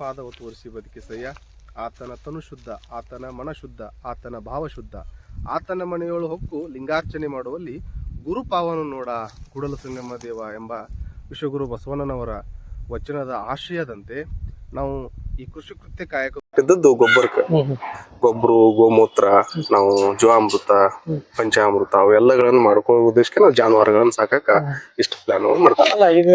ಪಾದವ ತೋರಿಸಿ ಬದುಕಿಸಯ್ಯ. ಆತನ ತನು ಶುದ್ಧ ಆತನ ಮನ ಶುದ್ಧ ಆತನ ಭಾವ ಶುದ್ಧ. ಆತನ ಮನೆಯೊಳು ಹೊಕ್ಕು ಲಿಂಗಾರ್ಚನೆ ಮಾಡುವಲ್ಲಿ ಗುರುಪಾವನು ನೋಡ ಕುಡಲ ಸಂಗಮ ದೇವ ಎಂಬ ವಿಶ್ವಗುರು ಬಸವಣ್ಣನವರ ವಚನದ ಆಶಯದಂತೆ ನಾವು ಈ ಕೃಷಿ ಕೃತ್ಯ ಕಾಯಕ ಇದ್ದದ್ದು ಗೊಬ್ಬರಕ್ಕೆ. ಗೊಬ್ಬರ ಗೋಮೂತ್ರ ನಾವು ಜೀವಾಮೃತ ಪಂಚಾಮೃತ ಅವೆಲ್ಲಗಳನ್ನು ಮಾಡ್ಕೊಳ್ಳೋ ಉದ್ದೇಶಕ್ಕೆ ನಾವು ಜಾನುವಾರುಗಳನ್ನ ಸಾಕಾಕ ಇಷ್ಟು ಪ್ಲಾನ್ ಮಾಡ್ತೀವಿ.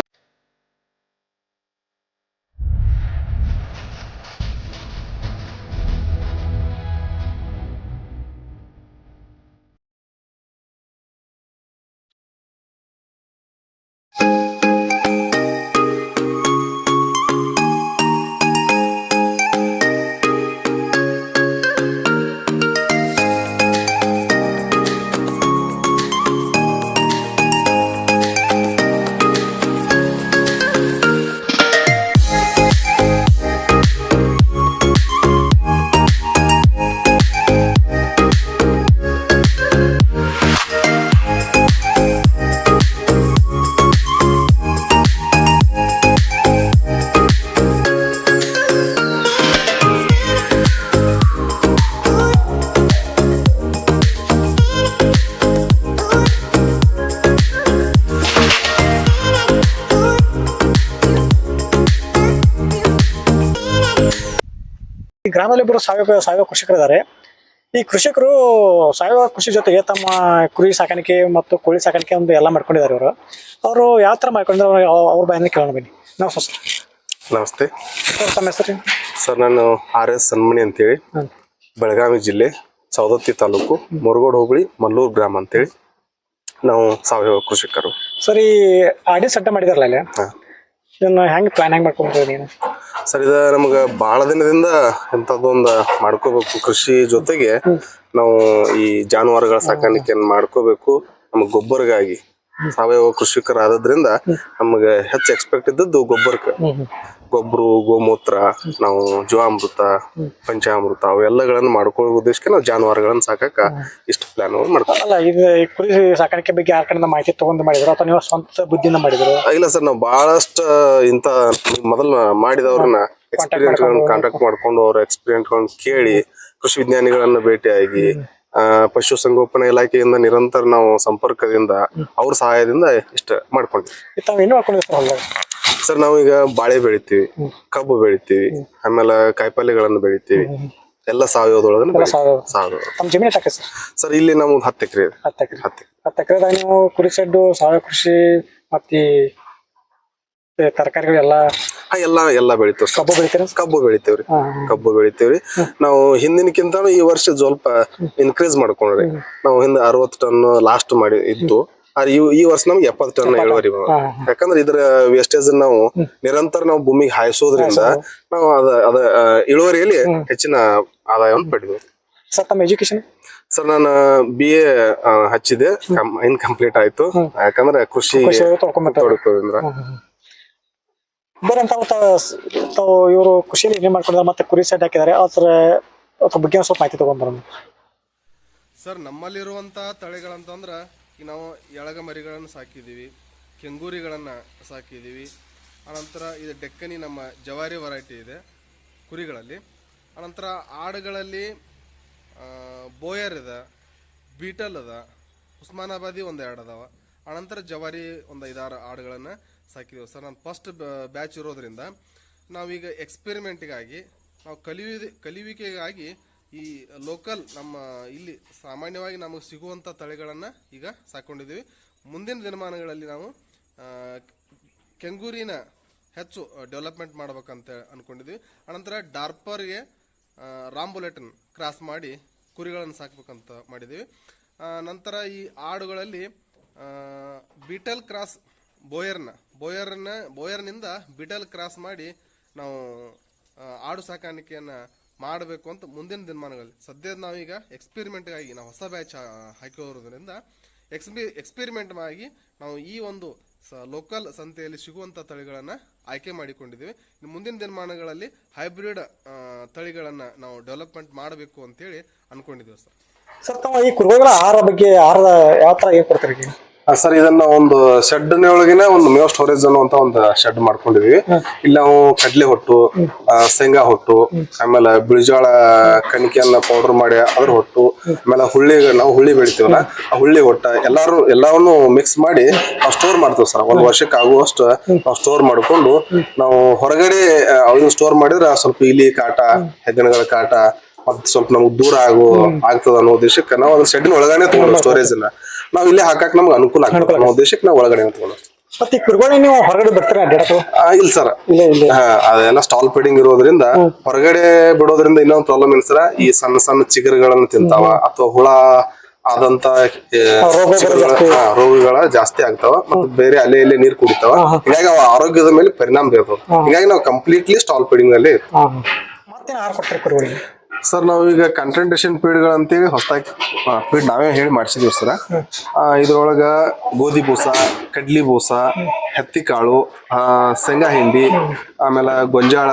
ಗ್ರಾಮದಲ್ಲಿ ಇಬ್ಬರು ಸಾವಯವ ಸಾವಯವ ಕೃಷಿಕರಿದ್ದಾರೆ. ಈ ಕೃಷಿಕರು ಸಾವಯವ ಕೃಷಿ ಜೊತೆಗೆ ತಮ್ಮ ಕುರಿ ಸಾಕಾಣಿಕೆ ಮತ್ತು ಕೋಳಿ ಸಾಕಾಣಿಕೆ ಒಂದು ಎಲ್ಲ ಮಾಡ್ಕೊಂಡಿದ್ದಾರೆ ಇವರು. ಅವರು ಯಾವ ಥರ ಮಾಡ್ಕೊಂಡಿದ್ದಾರೆ ಅವ್ರ- ಬಾಯಿಂದ ಕೇಳೋಣ ಬನ್ನಿ. ನಮಸ್ತೆ ಸರ್. ನಮಸ್ತೆ. ತಮ್ಮ ಹೆಸರು ಸರ್ ನಾನು ಆರ್ ಎಸ್ ಸನ್ಮಣಿ ಅಂತೇಳಿ. ಬೆಳಗಾವಿ ಜಿಲ್ಲೆ ಸವದತ್ತಿ ತಾಲೂಕು ಮುರುಗೋಡು ಹೋಬಳಿ ಮಲ್ಲೂರು ಗ್ರಾಮ ಅಂತೇಳಿ ನಾವು ಸಾವಯವ ಕೃಷಿಕರು. ಸರ್ ಈ ಆಡಿ ಸಡ್ಡ ಮಾಡಿದಾರಲ್ಲ. ಇದನ್ನ ಹೆಂಗೆ ಪ್ಲಾನ್ ಹೆಂಗೆ ಮಾಡ್ಕೊಂಡ್ರಿ ನೀನು? ಸರ್ ಇದ ನಮ್ಗ ಬಹಳ ದಿನದಿಂದ ಇಂಥದ್ದೊಂದು ಮಾಡ್ಕೋಬೇಕು. ಕೃಷಿ ಜೊತೆಗೆ ನಾವು ಈ ಜಾನುವಾರುಗಳ ಸಾಕಾಣಿಕೆಯನ್ನು ಮಾಡ್ಕೋಬೇಕು. ನಮಗೆ ಗೊಬ್ಬರಗಾಗಿ. ಸಾವಯವ ಕೃಷಿಕರ ಕೃಷಿಕರಾದ್ರಿಂದ ನಮಗೆ ಹೆಚ್ಚು ಎಕ್ಸ್ಪೆಕ್ಟ್ ಇದ್ದದ್ದು ಗೊಬ್ಬರಕ್ಕೆ. ಗೊಬ್ಬರ ಗೋಮೂತ್ರ ನಾವು ಜೀವಾಮೃತ ಪಂಚಾಮೃತ ಅವೆಲ್ಲಗಳನ್ನ ಮಾಡ್ಕೊಳ್ಳೋ ಉದ್ದೇಶಕ್ಕೆ ನಾವು ಜಾನುವಾರುಗಳನ್ನ ಸಾಕಕ ಇಷ್ಟು ಪ್ಲಾನ್ ಮಾಡ್ತೀವಿ ಅಲ್ಲ ಇದು ಕುರಿ ಸಾಕಾಣಿಕೆ ಬಗ್ಗೆ ಯಾರ ಕಡೆಯಿಂದ ಮಾಹಿತಿ ತಗೊಂಡು ಮಾಡಿದ್ರು? ಅಥವಾ ನೀವು ಸ್ವಂತ ಬುದ್ಧಿಯಿಂದ ಮಾಡಿದ್ರು? ಇಲ್ಲ ಸರ್ ನಾವು ಬಹಳಷ್ಟು ಇಂತ ಮೊದಲು ಮಾಡಿದವ್ರನ್ನ ಎಕ್ಸ್ಪೀರಿಯನ್ಸ್ ಕಾಂಟ್ಯಾಕ್ಟ್ ಮಾಡ್ಕೊಂಡು. ಅವ್ರ ಎಕ್ಸ್ಪೀರಿಯನ್ಸ್ ಕೇಳಿ ಕೃಷಿ ವಿಜ್ಞಾನಿಗಳನ್ನ ಭೇಟಿಯಾಗಿ ಪಶು ಸಂಗೋಪನಾ ಇಲಾಖೆಯಿಂದ ನಿರಂತರ ನಾವು ಸಂಪರ್ಕದಿಂದ ಅವ್ರ ಸಹಾಯದಿಂದ ಇಷ್ಟ ಮಾಡ್ಕೊಂಡ್ವಿ. ಸರ್ ನಾವೀಗ ಸರ್ ನಾವು ಈಗ ಬಾಳೆ ಬೆಳಿತೀವಿ ಕಬ್ಬು ಬೆಳಿತೀವಿ ಆಮೇಲೆ ಕಾಯಿಪಲ್ಯಗಳನ್ನು ಬೆಳಿತೀವಿ. ಎಲ್ಲ ಸಾವಯವದೊಳಗನೆ. ಸಾವಯವ. ಜಮೀನು ಎಷ್ಟಾಕೆ ಸರ್? ಸರ್ ಇಲ್ಲಿ ನಮ್ದು ಹತ್ತು ಎಕರೆ ಹತ್ತು ಎಕರೆ. ಹತ್ತು ಎಕರೆದಾಗ ನೀವು ಕುರಿ ಸೆಡ್ಡು ಸಾವಯವ ಕೃಷಿ ಮತ್ತೆ ತರಕಾರಿಗಳೆಲ್ಲ ಎಲ್ಲಾ ಎಲ್ಲ ಎಲ್ಲ ಬೆಳಿತೇವ್ರಿ ಕಬ್ಬು ಬೆಳಿತೀರ? ಕಬ್ಬು ಬೆಳಿತೇವ್ರಿ. ಕಬ್ಬು ಬೆಳಿತೇವ್ರಿ. ನಾವು ಹಿಂದಿನಕ್ಕಿಂತ ಈ ವರ್ಷ ಸ್ವಲ್ಪ ಇನ್ಕ್ರೀಸ್ ಮಾಡ್ಕೊಂಡ್ರಿ. ನಾವು ಹಿಂದೆ ಅರವತ್ತು ಟನ್ ಲಾಸ್ಟ್ ಮಾಡಿ ಇತ್ತು ಈ ವರ್ಷ ನಮ್ಗೆ ಎಪ್ಪತ್ತು ಟನ್ ಇಳುವರಿ. ಯಾಕಂದ್ರೆ ಇದ್ರ ವೇಸ್ಟೇಜ್ ನಾವು ನಿರಂತರ ನಾವು ಭೂಮಿಗೆ ಹಾಯಿಸೋದ್ರಿಂದ ನಾವು ಅದ ಅದ ಇಳುವರಿಯಲ್ಲಿ ಹೆಚ್ಚಿನ ಆದಾಯವನ್ನು ಪಡೆದ್ವಿ. ಸರ್ ತಮ್ಮ ಎಜುಕೇಶನ್ ಸರ್ ನಾನು ಬಿ ಎ ಹಚ್ಚಿದೆ ಇನ್ಕಂಪ್ಲೀಟ್ ಆಯ್ತು. ಯಾಕಂದ್ರೆ ಕೃಷಿ ಕೃಷಿ ತೊಳ್ಕೊಂಬರ್ತಾರೆ ಅಂತ ತಾವು ಇವರು ಖುಷಿಯಲ್ಲಿ ಏನೇ ಮಾಡ್ಕೊಂಡಿದ್ದಾರೆ ಮತ್ತೆ ಕುರಿ ಸೆಟ್ ಹಾಕಿದ್ದಾರೆ ಅದ್ರ ಅದ್ರ ಬಗ್ಗೆ ಸ್ವಲ್ಪ ಮಾಹಿತಿ ತಗೊಂಡ್ಬರೋಣ ಸರ್ ನಮ್ಮಲ್ಲಿರುವಂಥ ತಳಿಗಳಂತಂದ್ರೆ ಈಗ ನಾವು ಎಳಗ ಮರಿಗಳನ್ನು ಸಾಕಿದ್ದೀವಿ, ಕೆಂಗೂರಿಗಳನ್ನು ಸಾಕಿದ್ದೀವಿ, ಆನಂತರ ಇದು ಡೆಕ್ಕನಿ ನಮ್ಮ ಜವಾರಿ ವೆರೈಟಿ ಇದೆ ಕುರಿಗಳಲ್ಲಿ. ಆನಂತರ ಆಡುಗಳಲ್ಲಿ ಬೋಯರ್ ಇದೆ ಬೀಟಲ್ ಅದ, ಉಸ್ಮಾನಾಬಾದಿ ಒಂದು ಎರಡು ಅದಾವ. ಆನಂತರ ಜವಾರಿ ಒಂದು ಐದಾರು ಆಡುಗಳನ್ನು ಸಾಕಿದ್ದೀವಿ ಸರ್ ನಾನು ಫಸ್ಟ್ ಬ್ಯಾಚ್ ಇರೋದ್ರಿಂದ ನಾವೀಗ ಎಕ್ಸ್ಪೆರಿಮೆಂಟ್ಗಾಗಿ ನಾವು ಕಲಿಯುವ ಕಲಿಯುವಿಕೆಗಾಗಿ ಈ ಲೋಕಲ್ ನಮ್ಮ ಇಲ್ಲಿ ಸಾಮಾನ್ಯವಾಗಿ ನಮಗೆ ಸಿಗುವಂಥ ತಳಿಗಳನ್ನು ಈಗ ಸಾಕೊಂಡಿದ್ದೀವಿ. ಮುಂದಿನ ದಿನಮಾನಗಳಲ್ಲಿ ನಾವು ಕೆಂಗೂರಿನ ಹೆಚ್ಚು ಡೆವಲಪ್ಮೆಂಟ್ ಮಾಡ್ಬೇಕಂತ ಅಂದ್ಕೊಂಡಿದ್ದೀವಿ ಅನಂತರ ಡಾರ್ಪರ್ಗೆ ರಾಂಬುಲೆಟನ್ ಕ್ರಾಸ್ ಮಾಡಿ ಕುರಿಗಳನ್ನು ಸಾಕ್ಬೇಕಂತ ಮಾಡಿದ್ದೀವಿ. ನಂತರ ಈ ಆಡುಗಳಲ್ಲಿ ಬೀಟಲ್ ಕ್ರಾಸ್ ಬೋಯರ್ನ ಬೋಯರ್ನ, ಬೋಯರ್ನಿಂದ ಬಿಡಲ್ ಕ್ರಾಸ್ ಮಾಡಿ ನಾವು ಆಡು ಸಾಕಾಣಿಕೆಯನ್ನು ಮಾಡಬೇಕು ಅಂತ ಮುಂದಿನ ದಿನಮಾನಗಳಲ್ಲಿ. ಸದ್ಯ ನಾವೀಗ ಎಕ್ಸ್ಪೆರಿಮೆಂಟ್ಗಾಗಿ ನಾವು ಹೊಸ ಬ್ಯಾಚ್ ಹಾಕಿರೋದ್ರಿಂದ ಎಕ್ಸ್ಪಿ ಎಕ್ಸ್ಪೆರಿಮೆಂಟ್ ಆಗಿ ನಾವು ಈ ಒಂದು ಸ ಲೋಕಲ್ ಸಂತೆಯಲ್ಲಿ ಸಿಗುವಂಥ ತಳಿಗಳನ್ನು ಆಯ್ಕೆ ಮಾಡಿಕೊಂಡಿದ್ದೀವಿ. ಇನ್ನು ಮುಂದಿನ ದಿನಮಾನಗಳಲ್ಲಿ ಹೈಬ್ರಿಡ್ ತಳಿಗಳನ್ನು ನಾವು ಡೆವಲಪ್ಮೆಂಟ್ ಮಾಡಬೇಕು ಅಂತೇಳಿ ಅನ್ಕೊಂಡಿದ್ದೀವಿ ಸರ್. ಸರ್ ತಮ್ಮ ಈ ಕುರುಗಳ ಆಹಾರ ಬಗ್ಗೆ ಆಹಾರ ಯಾವ ಥರ ಏನು ಕೊಡ್ತೀರಿ? ಸರ್, ಇದನ್ನ ಒಂದು ಶೆಡ್ ಒಳಗಿನ ಒಂದು ಮೇವ್ ಸ್ಟೋರೇಜ್ ಅನ್ನುವಂತ ಒಂದು ಶೆಡ್ ಮಾಡ್ಕೊಂಡಿದೀವಿ. ಇಲ್ಲಿ ನಾವು ಕಡ್ಲೆ ಹೊಟ್ಟು ಶೇಂಗಾ ಹೊಟ್ಟು, ಆಮೇಲೆ ಬಿಳಿಜೋಳ ಕಣಿಕೆಯನ್ನ ಪೌಡರ್ ಮಾಡಿ ಅದ್ರ ಹೊಟ್ಟು, ಆಮೇಲೆ ಹುಳ್ಳಿ ನಾವು ಹುಳ್ಳಿ ಬೆಳಿತೀವಲ್ಲ, ಆ ಹುಳ್ಳಿ ಹೊಟ್ಟ ಎಲ್ಲಾರು ಎಲ್ಲವನ್ನು ಮಿಕ್ಸ್ ಮಾಡಿ ನಾವು ಸ್ಟೋರ್ ಮಾಡ್ತೀವಿ ಸರ್. ಒಂದ್ ವರ್ಷಕ್ಕೆ ಆಗುವಷ್ಟು ನಾವು ಸ್ಟೋರ್ ಮಾಡ್ಕೊಂಡು ನಾವು ಹೊರಗಡೆ ಅದನ್ನ ಸ್ಟೋರ್ ಮಾಡಿದ್ರೆ ಸ್ವಲ್ಪ ಇಲಿ ಕಾಟ, ಹೆಗ್ಗಣಗಳ ಕಾಟ ಮತ್ ಸ್ವಲ್ಪ ನಮ್ಗೆ ದೂರ ಆಗೋ ಆಗ್ತದ ಅನ್ನೋ ಉದ್ದೇಶಕ್ಕೆ ನಾವು ಅದ್ರ ಶೆಡ್ ಒಳಗಡೆ ತಗೊಂಡು ಸ್ಟೋರೇಜ್ ಅನ್ನ ನಾವ್ ಇಲ್ಲೇ ಹಾಕಕ್ ನಮ್ಗೆ ಅನುಕೂಲ ಆಗ್ತದೆ ಅನ್ನೋ ಉದ್ದೇಶಕ್ಕೆ ನಾವು ಒಳಗಡೆ ತಗೊಂಡು ಮತ್ತೆ ನೀವು ಹೊರಗಡೆ ಬಿಡ್ತೀರಾ ಅಡ್ಡಾಡಕ್ಕೆ ಇಲ್ಲ ಸರ್ ಇಲ್ಲ ಇಲ್ಲ. ಅದೆಲ್ಲ ಸ್ಟಾಲ್ ಫೀಡಿಂಗ್ ಇರೋದ್ರಿಂದ ಹೊರಗಡೆ ಬಿಡೋದ್ರಿಂದ ಇನ್ನೊಂದು ಪ್ರಾಬ್ಲಮ್ ಏನ್ ಸರ್ ಈ ಸಣ್ಣ ಸಣ್ಣ ಚಿಗುರುಗಳನ್ನ ತಿಂತಾವ ಅಥವಾ ಹುಳ ಆದಂತ ರೋಗಗಳು ಜಾಸ್ತಿ. ಆಗ್ತಾವ ಮತ್ತೆ ಬೇರೆ ಅಲೆ ಅಲ್ಲೇ ನೀರ್ ಕುಡಿತಾವ. ಹೀಗಾಗಿ ಅವ ಆರೋಗ್ಯದ ಮೇಲೆ ಪರಿಣಾಮ ಬೀರ್ತಾವ. ಹೀಗಾಗಿ ನಾವು ಕಂಪ್ಲೀಟ್ಲಿ ಸ್ಟಾಲ್ ಫೀಡಿಂಗ್ನಲ್ಲಿ ಸರ್, ನಾವು ಈಗ ಕಂಟ್ರೆಂಟೇಶನ್ ಪೀಡ್ಗಳಂತೇಳಿ ಹೊಸದಾಗಿ ಪೀಡ್ ನಾವೇ ಹೇಳಿ ಮಾಡಿಸಿದೀವಿ ಸರ್. ಇದ್ರೊಳಗ ಗೋಧಿ ಬೂಸ, ಕಡ್ಲಿ ಬೂಸ, ಹತ್ತಿ ಕಾಳು ಶೇಂಗಾ ಹಿಂಡಿ, ಆಮೇಲೆ ಗೊಂಜಾಳ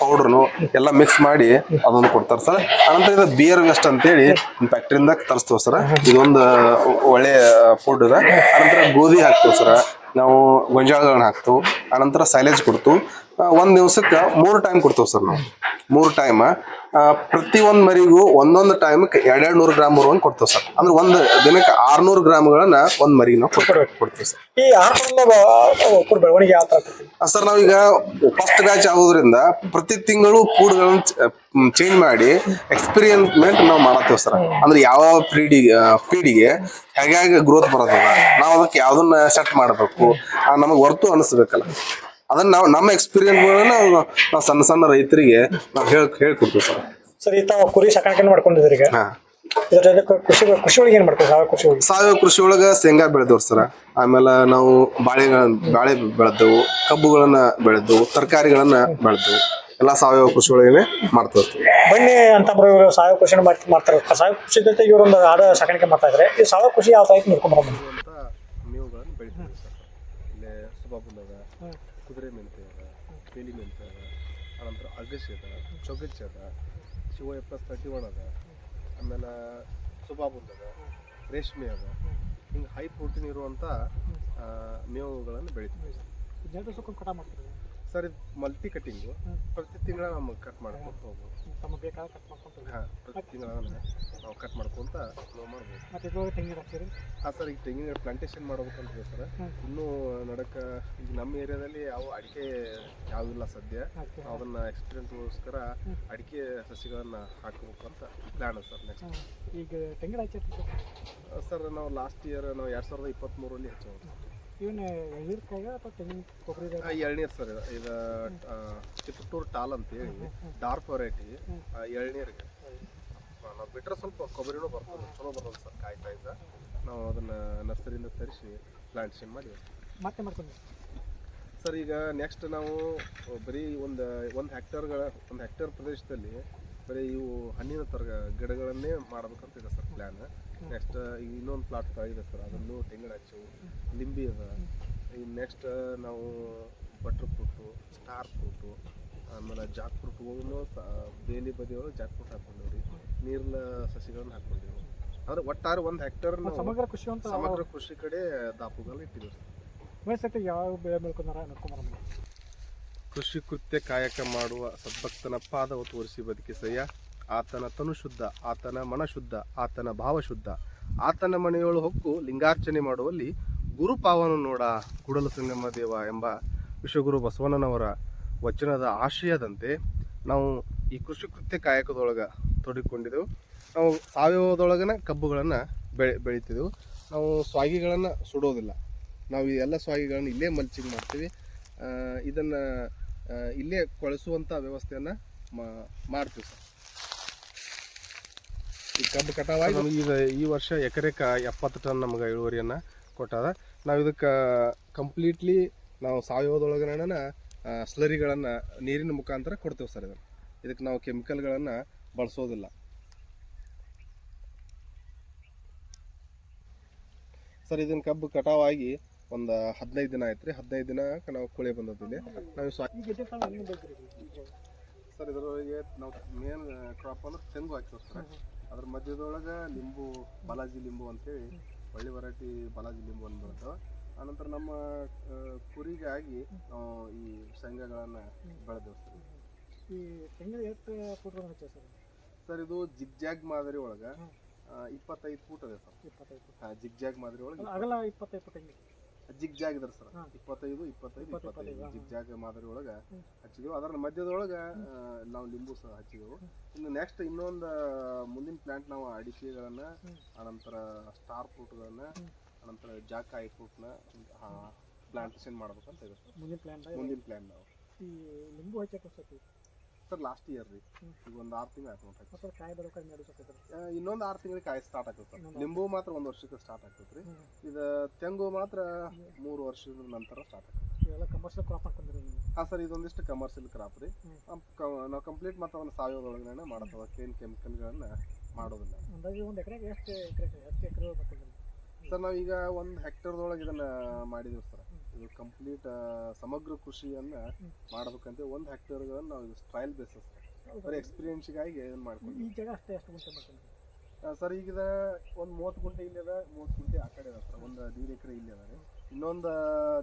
ಪೌಡ್ರನು ಎಲ್ಲ ಮಿಕ್ಸ್ ಮಾಡಿ ಅದೊಂದು ಕೊಡ್ತಾರೆ ಸರ್. ಅನಂತರ ಇದು ಬಿಯರ್ ವೆಸ್ಟ್ ಅಂತೇಳಿ ಫ್ಯಾಕ್ಟ್ರಿಯಿಂದ ತರಿಸ್ತೇವೆ ಸರ್. ಇದೊಂದು ಒಳ್ಳೆ ಫುಡ್ ಅದ. ಅನಂತರ ಗೋಧಿ ಹಾಕ್ತೀವಿ ಸರ್. ನಾವು ಗೊಂಜಾಳಗಳನ್ನ ಹಾಕ್ತು ಆನಂತರ ಸೈಲೇಜ್ ಕೊಡ್ತು ಒಂದ್ ದಿವ್ಸಕ್ಕೆ ಮೂರು ಟೈಮ್ ಕೊಡ್ತೇವೆ ಸರ್ ನಾವು. ಮೂರು ಟೈಮ್ ಪ್ರತಿ ಒಂದ್ ಮರಿಗೂ ಒಂದೊಂದು ಟೈಮ್ ಎರಡೆರಡು ನೂರು ಗ್ರಾಮ್ ಬರುವಂಗ್ ಕೊಡ್ತೇವೆ ಸರ್ ಅಂದ್ರೆ ಒಂದ್ ದಿನಕ್ಕೆ ಆರ್ನೂರು ಗ್ರಾಮ್ಗಳನ್ನ ಒಂದ್ ಮರಿ ನಾವು ಕೊಡ್ತೇವೆ ಸರ್ ಈ ಬೆಳವಣಿಗೆ ಸರ್ ನಾವೀಗ ಫಸ್ಟ್ ಬ್ಯಾಚ್ ಆಗೋದ್ರಿಂದ ಪ್ರತಿ ತಿಂಗಳು ಫುಡ್ಗಳನ್ನ ಚೇಂಜ್ ಮಾಡಿ ಎಕ್ಸ್ಪೀರಿಯನ್ಸ್ಮೆಂಟ್ ನಾವು ಮಾಡತ್ತೇವೆ ಸರ್ ಅಂದ್ರೆ ಯಾವ ಫ್ರೀಡಿಗೆ ಫೀಡಿಗೆ ಹೇಗೆ ಗ್ರೋತ್ ಬರೋದದ ನಾವು ಅದಕ್ಕೆ ಯಾವ್ದನ್ನ ಸೆಟ್ ಮಾಡಬೇಕು ನಮಗೆ ಹೊರ್ತು ಅನಿಸ್ಬೇಕಲ್ಲ. ಅದನ್ನ ನಾವು ನಮ್ಮ ಎಕ್ಸ್ಪೀರಿಯನ್ಸ್ ನಾವು ನಾವು ಸಣ್ಣ ಸಣ್ಣ ರೈತರಿಗೆ ನಾವು ಹೇಳಿ ಹೇಳ್ಕೊಡ್ತೀವಿ ಸರ್. ಸರ್ ಈ ತಾವು ಕುರಿ ಸಾಕಾಣಿಕೆ ಮಾಡ್ಕೊಂಡಿದ್ದೀರಿ ಈಗ. ಹಾ. ಕೃಷಿ ಕೃಷಿ ಒಳಗೆ ಏನ್ ಮಾಡ್ತಾರೆ? ಸಾವಯವ ಕೃಷಿ ಒಳಗೆ? ಸಾವಯವ ಕೃಷಿ ಒಳಗ ಶೇಂಗಾ ಬೆಳೆದವ್ರು ಸರ್. ಆಮೇಲೆ ನಾವು ಬಾಳೆ ಬಾಳೆ ಬೆಳೆದೆವು ಕಬ್ಬುಗಳನ್ನ ಬೆಳೆದೆವು ತರಕಾರಿಗಳನ್ನ ಬೆಳೆದೆವು. ಎಲ್ಲಾ ಸಾವಯವ ಕೃಷಿ ಒಳಗೆ ಮಾಡ್ತಾ ಇರ್ತೀವಿ. ಬನ್ನಿ ಅಂತ ಇವರು ಸಾವಯವ ಕೃಷಿ ಮಾಡ್- ಮಾಡ್ತಾರೆ. ಸಾವಯವ ಕೃಷಿ ಜೊತೆ ಇವರೊಂದು ಆಡ ಸಾಕಾಣಿಕೆ ಮಾಡ್ತಾ ಇದ್ರೆ. ಈ ಸಾವಯವ ಕೃಷಿ ಯಾವ ನೋಡ್ಕೊಂಬರೋದು ಅಂತ ಮೇವುಗಳನ್ನು ಬೆಳಿತೀವಿ ಸರ್ ಇಲ್ಲೇ ಸುಬಾಬುಲ್ ಅದ ಕುದುರೆ ಮೆಂತೆ ಅದ ಬೇಲಿ ಮೆಂತೆ ಅದ ಅಗಸಿ ಅದ ಚೊಗಚಿ ಅದ ಶಿವ ಎಪ್ಪತ್ತು ತರ್ಟಿ ಒನ್ ಅದ ಆಮೇಲೆ ಸುಬಾಬುಂದ್ ಅದ ರೇಷ್ಮೆ ಅದ ಹಿಂಗೆ ಹೈ ಪ್ರೋಟೀನ್ ಇರುವಂಥ ಮೇವುಗಳನ್ನು ಬೆಳಿತೀವಿ. ಜನರು ಕಟ ಮಾಡ್ತಾರೆ. ಸರ್ ಇದು ಮಲ್ಟಿ ಕಟಿಂಗು ಪ್ರತಿ ತಿಂಗಳ ನಾವು ಕಟ್ ಮಾಡ್ಕೊತ ಹೋಗ್ಬೋದು. ಬೇಕಾದ ಕಟ್ ಹಾಂ ಪ್ರತಿ ತಿಂಗಳ ನಾವು ಕಟ್ ಮಾಡ್ಕೊತ ನಾವು ಮಾಡ್ಬೋದು. ಮತ್ತೆ ಇದ್ರೊಳಗೆ ತೆಂಗಿನ ಹಾಕ್ತೀರಿ ಹಾಂ ಸರ್ ಈಗ ತೆಂಗಿನ ಪ್ಲಾಂಟೇಶನ್ ಮಾಡ್ಬೇಕಂತ ಸರ್. ಇನ್ನೂ ನಡಕ ಈಗ ನಮ್ಮ ಏರಿಯಾದಲ್ಲಿ ಯಾವ ಅಡಿಕೆ ಯಾವಿಲ್ಲ ಸದ್ಯ. ಅದನ್ನ ಎಕ್ಸ್ಪೀರಿಯನ್ಸ್ಗೋಸ್ಕರ ಅಡಿಕೆ ಸಸಿಗಳನ್ನ ಹಾಕಬೇಕು ಅಂತ ಪ್ಲಾನ್ ಸರ್ ನೆಕ್ಸ್ಟ್ ಈಗ ತೆಂಗಿನ ಹಚ್ಚಿ ಸರ್ ನಾವು ಲಾಸ್ಟ್ ಇಯರ್ ನಾವು ಎರಡ್ ಸಾವಿರದ ಇಪ್ಪತ್ತ್ಮೂರಲ್ಲಿ ಹಚ್ಚೋದು. ಇವನ್ನ ಎಳ್ನೀರ್ಕಾಗ ಅಥವಾ ತೆಂಗಿನ ಕೊಬ್ಬರಿ ಎಳ್ನೀರು ಸರ್ ಇದು ಇದು ಟಾಲ್ ಅಂತ ಹೇಳಿ ಡಾರ್ಕ್ ವೆರೈಟಿ ಎಳ್ನೀರಿಗೆ. ನಾವು ಬಿಟ್ರೆ ಸ್ವಲ್ಪ ಕೊಬ್ಬರಿನೂ ಬರ್ತದೆ ಚಲೋ ಬರ್ತದೆ ಸರ್ ಕಾಯಿ ಇದ್ದ. ನಾವು ಅದನ್ನ ನರ್ಸರಿಯಿಂದ ತರಿಸಿ ಪ್ಲಾಂಟೇಶನ್ ಮಾಡಿ ಮತ್ತೆ ಮಾಡ್ಕೊಂಡು ಸರ್ ಈಗ ನೆಕ್ಸ್ಟ್ ನಾವು ಬರೀ ಒಂದು ಒಂದು ಹೆಕ್ಟರ್ಗಳ ಒಂದು ಹೆಕ್ಟರ್ ಪ್ರದೇಶದಲ್ಲಿ ಬರೀ ಇವು ಹಣ್ಣಿನ ತರ ಗಿಡಗಳನ್ನೇ ಮಾಡ್ಬೇಕಂತ ಇದೆ ಸರ್ ಪ್ಲ್ಯಾನ್ ನೆಕ್ಸ್ಟ್ ಈಗ ಇನ್ನೊಂದು ಪ್ಲಾಟ್ ಇದೆ ಸರ್ ಅದನ್ನು ತೆಂಗಿನ ಹಚ್ಚು ಲಿಂಬಿ ಅದ. ಈಗ ನೆಕ್ಸ್ಟ್ ನಾವು ಬಟರ್ ಫ್ರೂಟು ಸ್ಟಾರ್ ಫ್ರೂಟು ಆಮೇಲೆ ಜಾಕ್ ಫ್ರೂಟ್ಗಳನ್ನು ಬೇಲಿ ಬದಿಯವರು ಜಾಕ್ ಫ್ರೂಟ್ ಹಾಕೊಂಡಿವ್ರಿ. ನೀರಿನ ಸಸಿಗಳನ್ನು ಹಾಕೊಂಡಿವಿ ಅಂದ್ರೆ ಒಟ್ಟಾರೆ ಒಂದು ಹೆಕ್ಟರ್ ಸಮಗ್ರ ಕೃಷಿ ಅಂತ ಸಮಗ್ರ ಕೃಷಿ ಕಡೆ ದಾಪುಗಾಲ ಇಟ್ಟಿದ್ದೀವಿ ಸರ್ ಯಾವ ಬೆಳೆ ಬೆಳ್ಕೊಂಡಾರ? ನೋಡ್ಕೊಂಬರ ಕೃಷಿ ಕೃತ್ಯ ಕಾಯಕ ಮಾಡುವ ಸದ್ಭಕ್ತನ ಪಾದವ ತೋರಿಸಿ ಬದುಕಿಸಯ್ಯ. ಆತನ ತನು ಶುದ್ಧ ಆತನ ಮನ ಶುದ್ಧ ಆತನ ಭಾವ ಶುದ್ಧ ಆತನ ಮನೆಯೊಳು ಹೊಕ್ಕು ಲಿಂಗಾರ್ಚನೆ ಮಾಡುವಲ್ಲಿ ಗುರುಪಾವನು ನೋಡ ಕುಡಲ ದೇವ ಎಂಬ ವಿಶ್ವಗುರು ಬಸವಣ್ಣನವರ ವಚನದ ಆಶಯದಂತೆ ನಾವು ಈ ಕೃಷಿ ಕೃತ್ಯ ಕಾಯಕದೊಳಗೆ ತೊಡಗಿಕೊಂಡಿದ್ದೆವು ನಾವು ಸಾವಯವದೊಳಗನ ಕಬ್ಬುಗಳನ್ನು ಬೆಳೆ ಬೆಳಿತಿದ್ದೆವು ನಾವು ಸ್ವಾಗಿಗಳನ್ನು ಸುಡೋದಿಲ್ಲ. ನಾವು ಈ ಎಲ್ಲ ಸ್ವಾಗಿಗಳನ್ನು ಇಲ್ಲೇ ಮಲ್ಚಿಂಗ್ ಮಾಡ್ತೀವಿ. ಇದನ್ನು ಇಲ್ಲೇ ಕೊಳಿಸುವಂಥ ವ್ಯವಸ್ಥೆಯನ್ನು ಮಾಡ್ತೀವಿ ಸರ್. ಈ ಕಬ್ಬು ಕಟಾವಾಗಿ ನಮ್ಗೆ ಈಗ ಈ ವರ್ಷ ಎಕರೆಕ ಎಪ್ಪತ್ತು ಟನ್ ನಮ್ಗೆ ಇಳುವರಿಯನ್ನ ಕೊಟ್ಟದ. ನಾವು ಇದಕ್ಕೆ ಕಂಪ್ಲೀಟ್ಲಿ ನಾವು ಸಾವಯವದೊಳಗನ ಸ್ಲರಿಗಳನ್ನು ನೀರಿನ ಮುಖಾಂತರ ಕೊಡ್ತೇವೆ ಸರ್ ಇದನ್ನು. ಇದಕ್ಕೆ ನಾವು ಕೆಮಿಕಲ್ಗಳನ್ನು ಬಳಸೋದಿಲ್ಲ. ಸರ್ ಇದನ್ನ ಕಬ್ಬು ಕಟಾವಾಗಿ ಒಂದು ಹದಿನೈದು ದಿನ ಆಯ್ತು ರೀ ಹದಿನೈದು ದಿನ ನಾವು ಕುಳೆ ಬಂದಿದ್ದೀವಿ ಇಲ್ಲಿ. ನಾವು ಸರ್ ಇದರೊಳಗೆ ನಾವು ಮೇನ್ ಕ್ರಾಪ್ ಅಂದ್ರೆ ತೆಂಗು ಹಾಕಿವಿ ಸರ್. ಅದ್ರ ಮಧ್ಯದೊಳಗೆ ಲಿಂಬು ಬಾಲಾಜಿ ಲಿಂಬು ಅಂತೇಳಿ ಒಳ್ಳೆ ವೆರೈಟಿ ಬಾಲಾಜಿ ಲಿಂಬು ಅಂತ ಬರ್ತವೆ. ಆನಂತರ ನಮ್ಮ ಕುರಿಗಾಗಿ ನಾವು ಈ ಶೇಂಗಾಗಳನ್ನು ಬೆಳೆದೇವೆ ಸರ್. ಈ ಎಷ್ಟು ಹಚ್ಚ ಸರ್? ಸರ್ ಇದು ಜಿಗ್ಜಾಗ್ ಮಾದರಿ ಒಳಗೆ. ಇಪ್ಪತ್ತೈದು ಫೂಟ್ ಅದೇ ಸರ್. ಇಪ್ಪತ್ತೈದು ಹಾಂ ಜಿಗ್ಜಾಗ್ ಮಾದರಿ ಒಳಗೆ ಅಗಲ ಇಪ್ಪತ್ತೈದು ಫುಟ್ ಹೆಂಗೆ? ಜಿಗ್ಜಾಗ್ ಇದ್ರ ಸರ್. ಇಪ್ಪತ್ತೈದು ಇಪ್ಪತ್ತೈದು ಇಪ್ಪತ್ತು, ಇಪ್ಪತ್ತೈದು ಜಿಗ್ ಜಾಗ್ ಮಾದರಿ ಒಳಗ. ಹಚ್ಚಿದೆವು. ಅದರ ಮಧ್ಯದೊಳಗೆ ನಾವು ಲಿಂಬು ಸಹ ಹಚ್ಚಿದೆವು. ಇನ್ನು ನೆಕ್ಸ್ಟ್ ಇನ್ನೊಂದು ಮುಂದಿನ ಪ್ಲಾಂಟ್ ನಾವು ಅಡಿಕೆಗಳನ್ನ ಆನಂತರ ಅನಂತರ ಸ್ಟಾರ್ ಫ್ರೂಟ್ಗಳನ್ನ ಆನಂತರ ಅನಂತರ ಜಾಕಾಯಿ ಫ್ರೂಟ್ನ ಪ್ಲಾಂಟೇಶನ್ ಮಾಡ್ಬೇಕಂತ ಇದೆ ಮುಂದಿನ ಪ್ಲಾಂಟ್ ಮುಂದಿನ ಪ್ಲಾನ್ ನಾವು. ಈ ಲಿಂಬು ಹಚ್ಚಕ್ಕೆ ಸರ್ ಲಾಸ್ಟ್ ಇಯರ್ ರೀ. ಈಗ ಒಂದು ಆರು ತಿಂಗಳು ಆಯ್ತು ನೋಡಿ ಮತ್ತು ಕಾಯಿ ಬರೋ ಕಡಿಮೆ ನಡಿಸಕ್ಕೆ ಇನ್ನೊಂದು ಆರು ತಿಂಗಳಿಗೆ ಕಾಯಿ ಸ್ಟಾರ್ಟ್ ಆಗ್ತದೆ ಸರ್. ಇನ್ನೊಂದು ಮಾತ್ರ ಒಂದು ವರ್ಷಕ್ಕೆ ಸ್ಟಾರ್ಟ್ ಆಗ್ತದೆ ರೀ. ಇದು ತೆಂಗು ಮಾತ್ರ ಮೂರು ವರ್ಷದ ನಂತರ ಸ್ಟಾರ್ಟ್ ಆಗ್ತದೆ ಇವೆಲ್ಲ ಕಮರ್ಷಿಯಲ್ ಕ್ರಾಪ್ ನೀವು. ಹಾಂ ಸರ್ ಇದೊಂದಿಷ್ಟು ಕಮರ್ಷಿಯಲ್ ಕ್ರಾಪ್ ರೀ. ನಾವು ಕಂಪ್ಲೀಟ್ ಮತ್ತು ಅವನ್ನ ಸಾವಯವದೊಳಗಡೆ ಮಾಡ್ತಾವೆ ಕೇನ್ ಕೆಮಿಕಲ್ಗಳನ್ನ ಮಾಡೋದಿಲ್ಲ ಅಂದಾಜು ಒಂದು ಎಕರೆಗೆ ಎಷ್ಟು ಎಕರೆ ಎಷ್ಟು ಎಕರೆ ಸರ್ ನಾವೀಗ ಒಂದು ಹೆಕ್ಟರ್ದೊಳಗೆ ಇದನ್ನು ಮಾಡಿದ್ದೀವಿ ಸರ್. ಇದು ಕಂಪ್ಲೀಟ್ ಸಮಗ್ರ ಕೃಷಿಯನ್ನ ಮಾಡಬೇಕಂತ ಒಂದು ಹೆಕ್ಟರ್ಗಳನ್ನ ನಾವು ಟ್ರಯಲ್ ಬೇಸಸ್ ಬರೀ ಎಕ್ಸ್ಪೀರಿಯನ್ಸ್ಗಾಗಿ ಏನು ಮಾಡ್ಕೊಂಡು ಈ ಜಾಗ ಅಷ್ಟೇ ಅಷ್ಟು ಗುಂಟೆ ಸರ್ ಈಗ ಒಂದು ಮೂವತ್ತು ಗುಂಟೆ ಇಲ್ಲಿ ಅದ ಮೂವತ್ತು ಗುಂಟೆ ಆ ಕಡೆ ಅದ ಸರ್. ಒಂದು ದೀಡ್ ಎಕರೆ ಇಲ್ಲಿ ಅದ ರೀ ಇನ್ನೊಂದು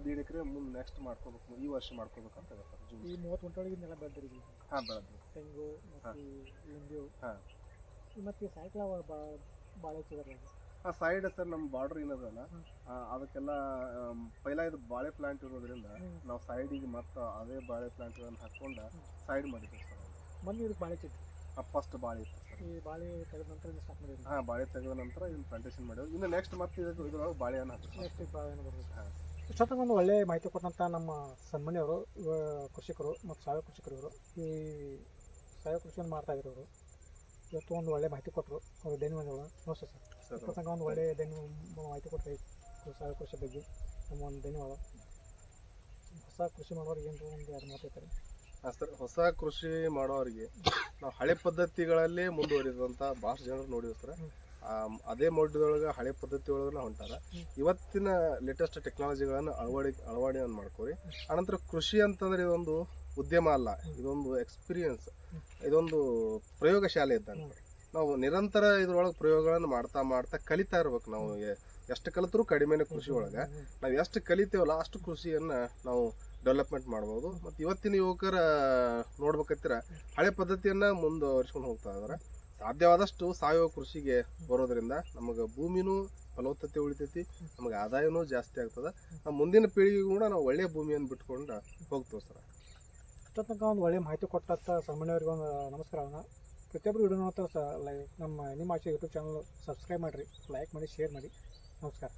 ದೀಡ್ ಎಕರೆ ಮುಂದೆ ನೆಕ್ಸ್ಟ್ ಮಾಡ್ಕೋಬೇಕು ಈ ವರ್ಷ ಮಾಡ್ಕೋಬೇಕಂತ ಇದೆ ಸರ್ ಈ ಮೂವತ್ತು ಗುಂಟೆ ಒಳಗೆ ಇದನ್ನೆಲ್ಲ ಬೆಳೆದ್ರಿ ಹಾಂ ಬೆಳೆದ್ವಿ ತೆಂಗು ಮತ್ತು ಹಾ. ಮತ್ತು ಸಾಯಂಕಾಲ ಬಾಳೆ ಹಚ್ಚಿದಾರೆ ಆ ಸೈಡ್ ಸರ್ ನಮ್ಮ ಬಾರ್ಡರ್ ಏನದಲ್ಲ ಆ, ಅದಕ್ಕೆಲ್ಲ ಆಮ್, ಪೈಲ ಇದು ಬಾಳೆ ಪ್ಲಾಂಟ್ ಇರೋದ್ರಿಂದ. ನಾವು ಸೈಡಿಗೆ ಮತ್ತೆ ಅದೇ ಬಾಳೆ ಪ್ಲಾಂಟ್ಗಳನ್ನು ಹಾಕೊಂಡು. ಸೈಡ್ ಮಾಡಿದ್ದೀವಿ ಸರ್. ಮೊನ್ನೆ ಇದಕ್ಕೆ ಬಾಳೆ ಹಚ್ಚಿದ್ರಿ ಫಸ್ಟ್ ಬಾಳೆ ಇತ್ತು ಸರ್. ಈ ಬಾಳೆ ತೆಗೆದ ನಂತರ ಸ್ಟಾರ್ಟ್ ಮಾಡಿದ್ರಿ. ಹಾಂ ಬಾಳೆ ತೆಗೆದ ನಂತರ ಇದನ್ನ ಪ್ಲಾಂಟೇಶನ್ ಮಾಡಿದ್ವಿ. ಇನ್ನು ನೆಕ್ಸ್ಟ್ ಮತ್ತೆ ಇದಕ್ಕೆ ಇದ್ರೊಳಗೆ ಬಾಳೆಹಣ್ಣು ಹಾಕ್ತೀವಿ. ನೆಕ್ಸ್ಟ್ ಬಾಳೆಹಣ್ಣು ಬರ್ತದೆ ಹಾಂ. ಇಷ್ಟೊತ್ತಿಗೆ ಒಂದು ಒಳ್ಳೆ ಮಾಹಿತಿ ಕೊಟ್ಟಂಥ ನಮ್ಮ ಸನ್ಮಾನ್ಯವರು ಇವ ಕೃಷಿಕರು ಮತ್ತು ಸಾವಯವ ಕೃಷಿಕರು ಇವರು. ಈ ಸಾವಯವ ಕೃಷಿಯನ್ನು ಮಾಡ್ತಾ ಇದ್ರು ಇವರು ಇವತ್ತು ಒಂದು ಒಳ್ಳೆ ಮಾಹಿತಿ ಕೊಟ್ಟರು ಅವ್ರು ಧನ್ಯವಾದಗಳು. ನಮಸ್ತೆ ಸರ್. ಇಷ್ಟೊತ್ತಂಗ ಒಂದು ಒಳ್ಳೆ ಧನ್ಯ ಮಾಹಿತಿ ಕೊಟ್ಟರೆ ಸಾವಯವ ಕೃಷಿ ಬಗ್ಗೆ. ನಮ್ಮ ಒಂದು ಧನ್ಯವಾದ. ಹೊಸ ಕೃಷಿ ಮಾಡೋರಿಗೆ ಏನು ಒಂದು ಎರಡು ಮಾತಾಡ್ತಾರೆ ಸರ್ ಹೊಸ ಕೃಷಿ ಮಾಡೋರಿಗೆ ನಾವು ಹಳೆ ಪದ್ಧತಿಗಳಲ್ಲಿ ಮುಂದುವರಿದಂಥ ಭಾಳಷ್ಟು ಜನರು ನೋಡಿದ್ವಿ ಸರ್. ಅದೇ ಮೌಲ್ಯದೊಳಗೆ ಹಳೆ ಪದ್ಧತಿ ಒಳಗನ ಹೊಂಟಾರ. ಇವತ್ತಿನ ಲೇಟೆಸ್ಟ್ ಟೆಕ್ನಾಲಜಿಗಳನ್ನು ಅಳವಡಿ ಅಳವಡಿಯನ್ನು ಮಾಡ್ಕೋರಿ. ಆನಂತರ ಕೃಷಿ ಅಂತಂದ್ರೆ ಇದೊಂದು ಉದ್ಯಮ ಅಲ್ಲ, ಇದೊಂದು ಎಕ್ಸ್ಪೀರಿಯನ್ಸ್ ಇದೊಂದು ಪ್ರಯೋಗಶಾಲೆ ಇದ್ದಂಗೆ. ನಾವು ನಿರಂತರ ಇದ್ರೊಳಗೆ ಪ್ರಯೋಗಗಳನ್ನು ಮಾಡ್ತಾ ಮಾಡ್ತಾ ಕಲಿತಾ ಇರ್ಬೇಕು ನಾವು. ಎಷ್ಟು ಕಲಿತರೂ ಕಡಿಮೆನೆ ಕೃಷಿ ಒಳಗೆ. ನಾವು ಎಷ್ಟು ಕಲಿತೇವಲ್ಲ ಅಷ್ಟು ಕೃಷಿಯನ್ನು ನಾವು ಡೆವಲಪ್ಮೆಂಟ್ ಮಾಡ್ಬೋದು. ಮತ್ತು ಇವತ್ತಿನ ಯುವಕರ ನೋಡ್ಬೇಕತ್ತಿರ ಹಳೆ ಪದ್ಧತಿಯನ್ನು ಮುಂದುವರಿಸ್ಕೊಂಡು ಹೋಗ್ತಾ ಇದಾರೆ. ಸಾಧ್ಯವಾದಷ್ಟು ಸಾವಯವ ಕೃಷಿಗೆ ಬರೋದ್ರಿಂದ ನಮಗೆ ಭೂಮಿನೂ ಫಲವತ್ತತೆ ಉಳಿತೈತಿ, ನಮಗೆ ಆದಾಯನೂ ಜಾಸ್ತಿ ಆಗ್ತದೆ. ನಮ್ಮ ಮುಂದಿನ ಪೀಳಿಗೆಗೂ ಕೂಡ ನಾವು ಒಳ್ಳೆಯ ಭೂಮಿಯನ್ನು ಬಿಟ್ಕೊಂಡು ಹೋಗ್ತೇವೆ ಸರ್. ಇಷ್ಟೊತ್ತನಕ ಒಂದು ಒಳ್ಳೆಯ ಮಾಹಿತಿ ಕೊಟ್ಟಂಥ ಸಾಮಾನ್ಯವರಿಗೆ ಒಂದು ನಾನು ಪ್ರತಿಯೊಬ್ಬರು ವಿಡಿಯೋ ನೋಡ್ತಾರೆ ಸ ಲೈ ನಮ್ಮ ನಿಮ್ಮ ಆಚೆ ಯೂಟ್ಯೂಬ್ ಚಾನಲ್ ಸಬ್ಸ್ಕ್ರೈಬ್ ಮಾಡಿರಿ ಲೈಕ್ ಮಾಡಿ ಶೇರ್ ಮಾಡಿ. ನಮಸ್ಕಾರ.